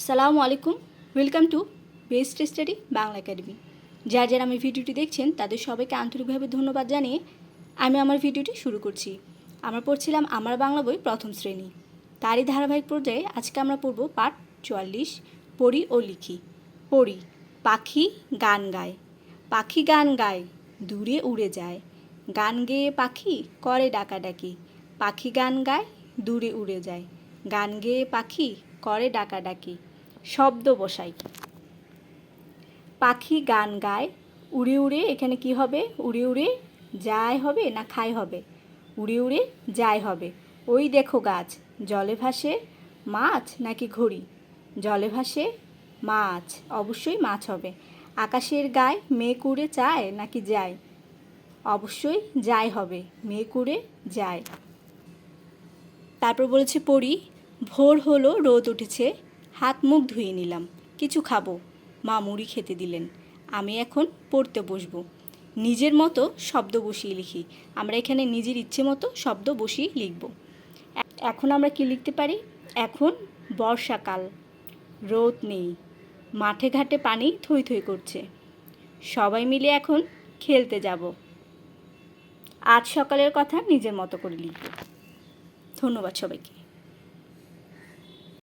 আসসালামু আলাইকুম। Welcome to best study Bangla academy যারা যারা আমি ভিডিওটি দেখছেন, তাদের সবাইকে আন্তরিকভাবে ধন্যবাদ জানিয়ে আমি আমার ভিডিওটি শুরু করছি। আমরা পড়ছিলাম আমার বাংলা বই প্রথম শ্রেণি। তারই ধারাবাহিক পর্যায়ে আজকে আমরা পড়ব পাঠ চুয়াল্লিশ, পড়ি ও লিখি। পড়ি, পাখি গান গায়। পাখি গান গায়, দূরে উড়ে যায়। গান গেয়ে পাখি করে ডাকাডাকি। পাখি গান গায়, দূরে উড়ে যায়। গান গেয়ে পাখি করে ডাকাডাকি। শব্দ বসাই। পাখি গান গায়, উড়ে উড়ে এখানে কি হবে? উড়ে উড়ে যায় হবে না খায় হবে? উড়ে উড়ে যায় হবে। ওই দেখো গাছ, জলে ভাসে মাছ নাকি ঘড়ি? জলে ভাসে মাছ, অবশ্যই মাছ হবে। আকাশের গায়ে মেয়ে কুড়ে চায় নাকি যায়? অবশ্যই যায় হবে মেয়ে কুড়ে যায়। তারপর বলেছে পড়ি ভোর হলো, রোদ উঠেছে। হাত মুখ ধুয়ে নিলাম। কিছু খাব। মা মুড়ি খেতে দিলেন। আমি এখন পড়তে বসবো। নিজের মতো শব্দ বসিয়ে লিখি। আমরা এখানে নিজের ইচ্ছে মতো শব্দ বসিয়ে লিখব। এখন আমরা কি লিখতে পারি? এখন বর্ষাকাল। রোদ নেই। মাঠে ঘাটে পানি থই থই করছে। সবাই মিলে এখন খেলতে যাব। আজ সকালের কথা নিজের মতো করে লিখব। ধন্যবাদ সবাইকে।